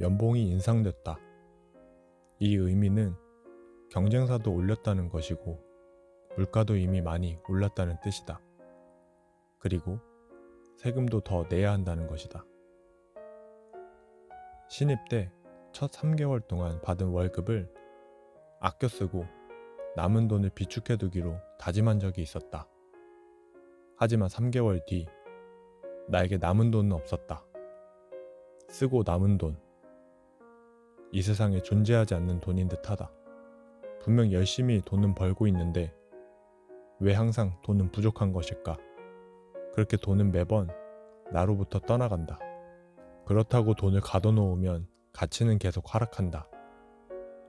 연봉이 인상됐다. 이 의미는 경쟁사도 올렸다는 것이고 물가도 이미 많이 올랐다는 뜻이다. 그리고 세금도 더 내야 한다는 것이다. 신입 때 첫 3개월 동안 받은 월급을 아껴 쓰고 남은 돈을 비축해 두기로 다짐한 적이 있었다. 하지만 3개월 뒤 나에게 남은 돈은 없었다. 쓰고 남은 돈. 이 세상에 존재하지 않는 돈인 듯하다. 분명 열심히 돈은 벌고 있는데 왜 항상 돈은 부족한 것일까? 그렇게 돈은 매번 나로부터 떠나간다. 그렇다고 돈을 가둬놓으면 가치는 계속 하락한다.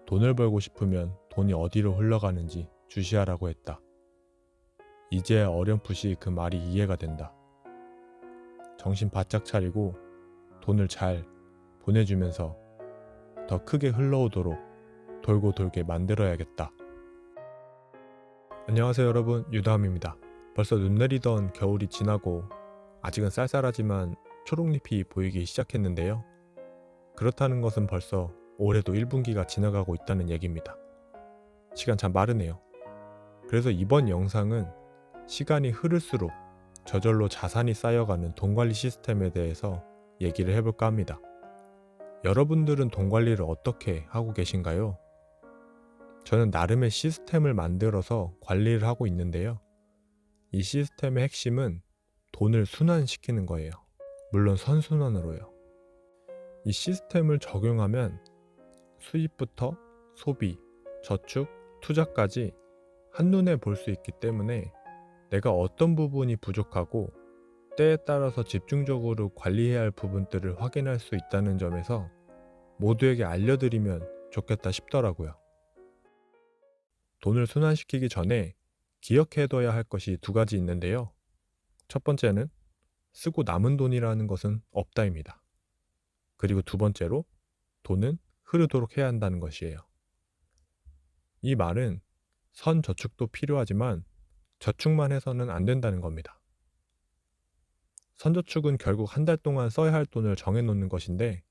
돈을 벌고 싶으면 돈이 어디로 흘러가는지 주시하라고 했다. 이제야 어렴풋이 그 말이 이해가 된다. 정신 바짝 차리고 돈을 잘 보내주면서 더 크게 흘러오도록 돌고 돌게 만들어야겠다. 안녕하세요 여러분 유다함입니다. 벌써 눈 내리던 겨울이 지나고 아직은 쌀쌀하지만 초록잎이 보이기 시작했는데요. 그렇다는 것은 벌써 올해도 1분기가 지나가고 있다는 얘기입니다. 시간 참 빠르네요. 그래서 이번 영상은 시간이 흐를수록 저절로 자산이 쌓여가는 돈 관리 시스템에 대해서 얘기를 해볼까 합니다. 여러분들은 돈 관리를 어떻게 하고 계신가요? 저는 나름의 시스템을 만들어서 관리를 하고 있는데요. 이 시스템의 핵심은 돈을 순환시키는 거예요. 물론 선순환으로요. 이 시스템을 적용하면 수입부터 소비, 저축, 투자까지 한눈에 볼 수 있기 때문에 내가 어떤 부분이 부족하고 때에 따라서 집중적으로 관리해야 할 부분들을 확인할 수 있다는 점에서 모두에게 알려드리면 좋겠다 싶더라고요. 돈을 순환시키기 전에 기억해둬야 할 것이 두 가지 있는데요. 첫 번째는 쓰고 남은 돈이라는 것은 없다입니다. 그리고 두 번째로 돈은 흐르도록 해야 한다는 것이에요. 이 말은 선 저축도 필요하지만 저축만 해서는 안 된다는 겁니다. 선저축은 결국 한 달 동안 써야 할 돈을 정해놓는 것인데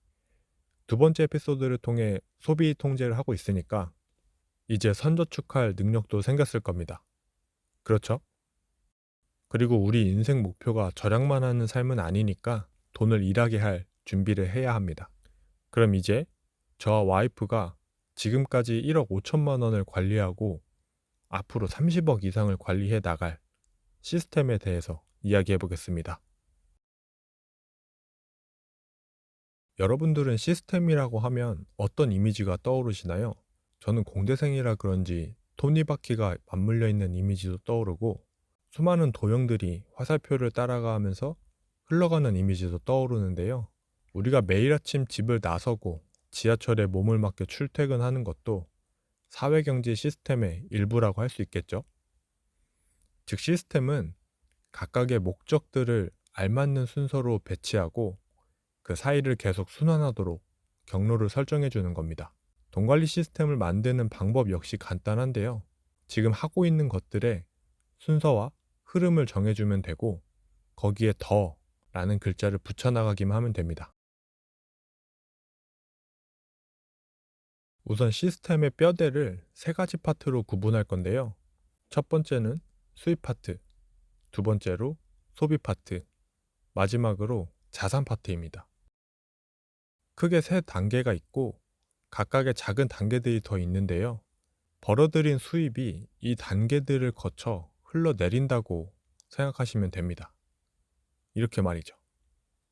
두 번째 에피소드를 통해 소비 통제를 하고 있으니까 이제 선저축할 능력도 생겼을 겁니다. 그렇죠? 그리고 우리 인생 목표가 절약만 하는 삶은 아니니까 돈을 일하게 할 준비를 해야 합니다. 그럼 이제 저와 와이프가 지금까지 1억 5천만 원을 관리하고 앞으로 30억 이상을 관리해 나갈 시스템에 대해서 이야기해 보겠습니다. 여러분들은 시스템이라고 하면 어떤 이미지가 떠오르시나요? 저는 공대생이라 그런지 톱니바퀴가 맞물려 있는 이미지도 떠오르고 수많은 도형들이 화살표를 따라가면서 흘러가는 이미지도 떠오르는데요. 우리가 매일 아침 집을 나서고 지하철에 몸을 맡겨 출퇴근하는 것도 사회경제 시스템의 일부라고 할 수 있겠죠. 즉 시스템은 각각의 목적들을 알맞는 순서로 배치하고 그 사이를 계속 순환하도록 경로를 설정해 주는 겁니다. 돈 관리 시스템을 만드는 방법 역시 간단한데요. 지금 하고 있는 것들의 순서와 흐름을 정해주면 되고 거기에 더 라는 글자를 붙여나가기만 하면 됩니다. 우선 시스템의 뼈대를 세 가지 파트로 구분할 건데요. 첫 번째는 수입 파트, 두 번째로 소비 파트, 마지막으로 자산 파트입니다. 크게 세 단계가 있고 각각의 작은 단계들이 더 있는데요. 벌어들인 수입이 이 단계들을 거쳐 흘러내린다고 생각하시면 됩니다. 이렇게 말이죠.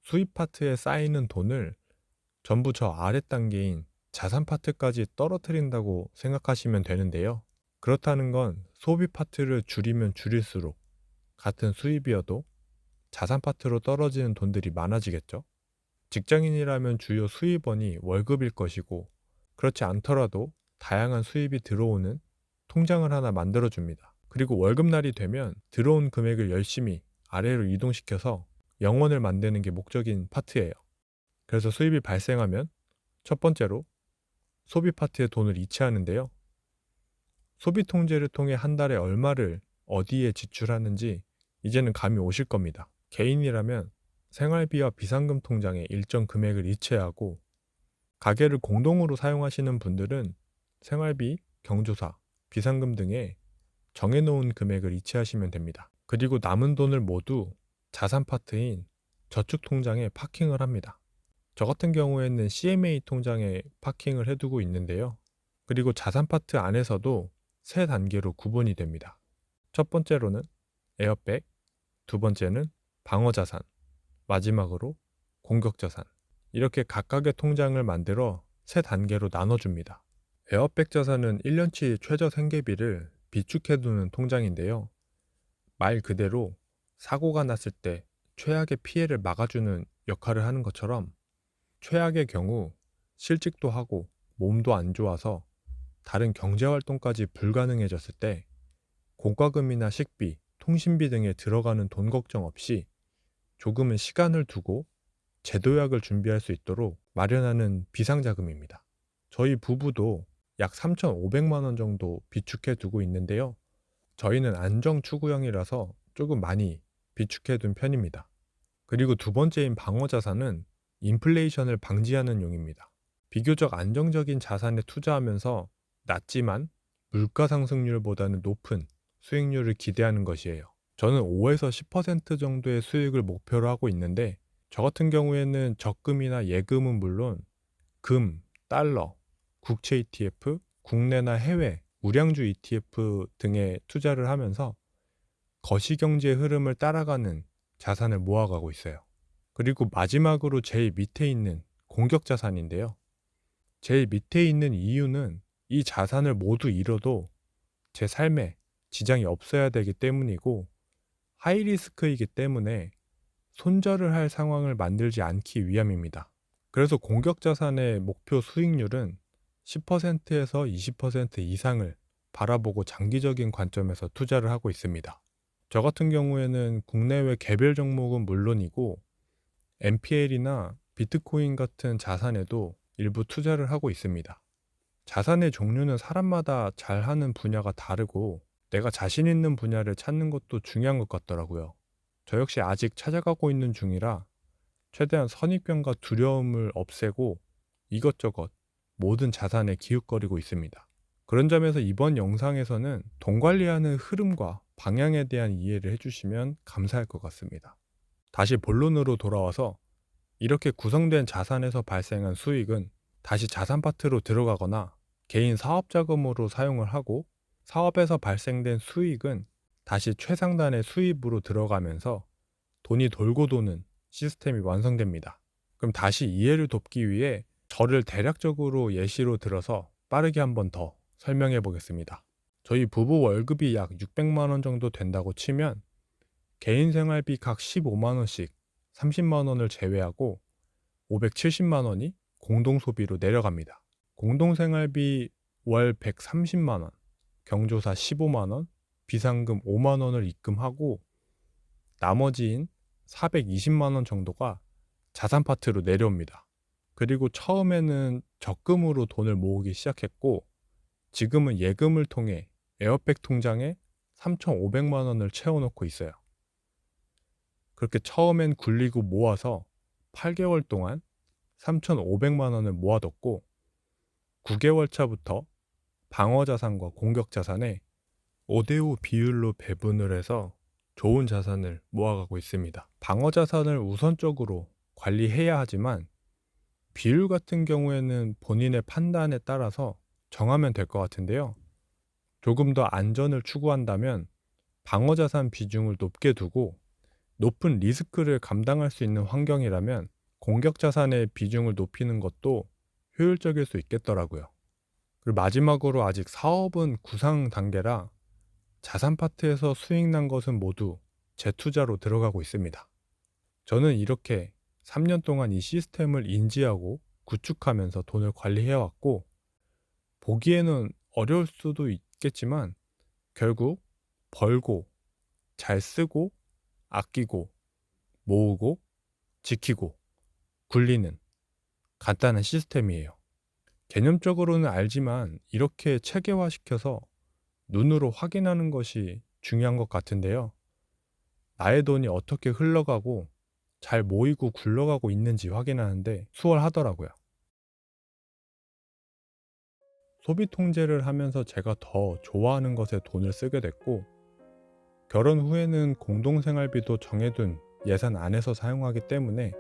수입 파트에 쌓이는 돈을 전부 저 아래 단계인 자산 파트까지 떨어뜨린다고 생각하시면 되는데요. 그렇다는 건 소비 파트를 줄이면 줄일수록 같은 수입이어도 자산 파트로 떨어지는 돈들이 많아지겠죠. 직장인이라면 주요 수입원이 월급일 것이고 그렇지 않더라도 다양한 수입이 들어오는 통장을 하나 만들어 줍니다. 그리고 월급날이 되면 들어온 금액을 열심히 아래로 이동시켜서 영원을 만드는 게 목적인 파트예요. 그래서 수입이 발생하면 첫 번째로 소비 파트에 돈을 이체하는데요. 소비 통제를 통해 한 달에 얼마를 어디에 지출하는지 이제는 감이 오실 겁니다. 개인이라면 생활비와 비상금 통장에 일정 금액을 이체하고 가게를 공동으로 사용하시는 분들은 생활비, 경조사, 비상금 등에 정해놓은 금액을 이체하시면 됩니다. 그리고 남은 돈을 모두 자산 파트인 저축 통장에 파킹을 합니다. 저 같은 경우에는 CMA 통장에 파킹을 해두고 있는데요. 그리고 자산 파트 안에서도 세 단계로 구분이 됩니다. 첫 번째로는 에어백, 두 번째는 방어 자산, 마지막으로 공격 자산. 이렇게 각각의 통장을 만들어 세 단계로 나눠줍니다. 에어백 자산은 1년치 최저 생계비를 비축해두는 통장인데요. 말 그대로 사고가 났을 때 최악의 피해를 막아주는 역할을 하는 것처럼 최악의 경우 실직도 하고 몸도 안 좋아서 다른 경제활동까지 불가능해졌을 때 공과금이나 식비, 통신비 등에 들어가는 돈 걱정 없이 조금은 시간을 두고 제도약을 준비할 수 있도록 마련하는 비상자금입니다. 저희 부부도 약 3,500만 원 정도 비축해 두고 있는데요. 저희는 안정 추구형이라서 조금 많이 비축해 둔 편입니다. 그리고 두 번째인 방어 자산은 인플레이션을 방지하는 용입니다. 비교적 안정적인 자산에 투자하면서 낮지만 물가 상승률보다는 높은 수익률을 기대하는 것이에요. 저는 5에서 10% 정도의 수익을 목표로 하고 있는데 저 같은 경우에는 적금이나 예금은 물론 금, 달러, 국채 ETF, 국내나 해외 우량주 ETF 등에 투자를 하면서 거시경제 흐름을 따라가는 자산을 모아가고 있어요. 그리고 마지막으로 제일 밑에 있는 공격 자산인데요. 제일 밑에 있는 이유는 이 자산을 모두 잃어도 제 삶에 지장이 없어야 되기 때문이고 하이리스크이기 때문에 손절을 할 상황을 만들지 않기 위함입니다. 그래서 공격 자산의 목표 수익률은 10%에서 20% 이상을 바라보고 장기적인 관점에서 투자를 하고 있습니다. 저 같은 경우에는 국내외 개별 종목은 물론이고 NPL이나 비트코인 같은 자산에도 일부 투자를 하고 있습니다. 자산의 종류는 사람마다 잘하는 분야가 다르고 내가 자신 있는 분야를 찾는 것도 중요한 것 같더라고요. 저 역시 아직 찾아가고 있는 중이라 최대한 선입견과 두려움을 없애고 이것저것 모든 자산에 기웃거리고 있습니다. 그런 점에서 이번 영상에서는 돈 관리하는 흐름과 방향에 대한 이해를 해주시면 감사할 것 같습니다. 다시 본론으로 돌아와서 이렇게 구성된 자산에서 발생한 수익은 다시 자산 파트로 들어가거나 개인 사업 자금으로 사용을 하고 사업에서 발생된 수익은 다시 최상단의 수입으로 들어가면서 돈이 돌고 도는 시스템이 완성됩니다. 그럼 다시 이해를 돕기 위해 저를 대략적으로 예시로 들어서 빠르게 한 번 더 설명해 보겠습니다. 저희 부부 월급이 약 600만 원 정도 된다고 치면 개인 생활비 각 15만 원씩 30만 원을 제외하고 570만 원이 공동 소비로 내려갑니다. 공동 생활비 월 130만 원, 경조사 15만 원, 비상금 5만 원을 입금하고 나머지인 420만 원 정도가 자산 파트로 내려옵니다. 그리고 처음에는 적금으로 돈을 모으기 시작했고 지금은 예금을 통해 에어백 통장에 3,500만 원을 채워놓고 있어요. 그렇게 처음엔 굴리고 모아서 8개월 동안 3,500만 원을 모아뒀고 9개월 차부터 방어 자산과 공격 자산에 5대5 비율로 배분을 해서 좋은 자산을 모아가고 있습니다. 방어 자산을 우선적으로 관리해야 하지만 비율 같은 경우에는 본인의 판단에 따라서 정하면 될 것 같은데요. 조금 더 안전을 추구한다면 방어 자산 비중을 높게 두고 높은 리스크를 감당할 수 있는 환경이라면 공격 자산의 비중을 높이는 것도 효율적일 수 있겠더라고요. 그리고 마지막으로 아직 사업은 구상 단계라 자산 파트에서 수익 난 것은 모두 재투자로 들어가고 있습니다. 저는 이렇게 3년 동안 이 시스템을 인지하고 구축하면서 돈을 관리해왔고, 보기에는 어려울 수도 있겠지만, 결국 벌고, 잘 쓰고, 아끼고, 모으고, 지키고, 굴리는 간단한 시스템이에요. 개념적으로는 알지만 이렇게 체계화시켜서 눈으로 확인하는 것이 중요한 것 같은데요. 나의 돈이 어떻게 흘러가고 잘 모이고 굴러가고 있는지 확인하는데 수월하더라고요. 소비 통제를 하면서 제가 더 좋아하는 것에 돈을 쓰게 됐고 결혼 후에는 공동생활비도 정해둔 예산 안에서 사용하기 때문에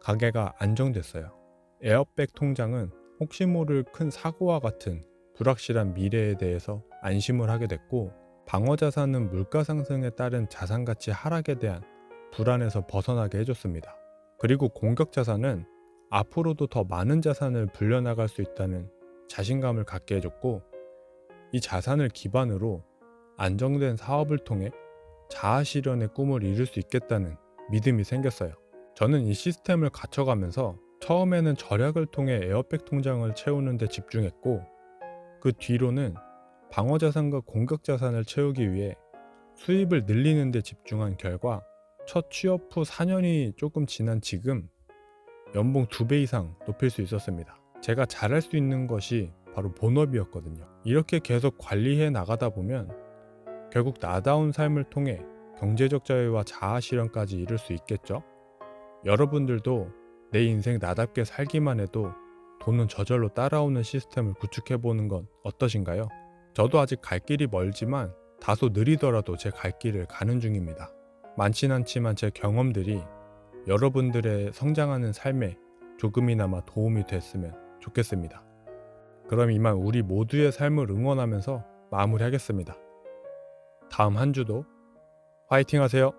가게가 안정됐어요. 에어백 통장은 혹시 모를 큰 사고와 같은 불확실한 미래에 대해서 안심을 하게 됐고 방어 자산은 물가 상승에 따른 자산 가치 하락에 대한 불안에서 벗어나게 해줬습니다. 그리고 공격 자산은 앞으로도 더 많은 자산을 불려나갈 수 있다는 자신감을 갖게 해줬고 이 자산을 기반으로 안정된 사업을 통해 자아 실현의 꿈을 이룰 수 있겠다는 믿음이 생겼어요. 저는 이 시스템을 갖춰가면서 처음에는 절약을 통해 에어백 통장을 채우는 데 집중했고 그 뒤로는 방어 자산과 공격 자산을 채우기 위해 수입을 늘리는 데 집중한 결과 첫 취업 후 4년이 조금 지난 지금 연봉 2배 이상 높일 수 있었습니다. 제가 잘할 수 있는 것이 바로 본업이었거든요. 이렇게 계속 관리해 나가다 보면 결국 나다운 삶을 통해 경제적 자유와 자아 실현까지 이룰 수 있겠죠? 여러분들도 내 인생 나답게 살기만 해도 돈은 저절로 따라오는 시스템을 구축해 보는 건 어떠신가요? 저도 아직 갈 길이 멀지만 다소 느리더라도 제 갈 길을 가는 중입니다. 많진 않지만 제 경험들이 여러분들의 성장하는 삶에 조금이나마 도움이 됐으면 좋겠습니다. 그럼 이만 우리 모두의 삶을 응원하면서 마무리하겠습니다. 다음 한 주도 화이팅 하세요.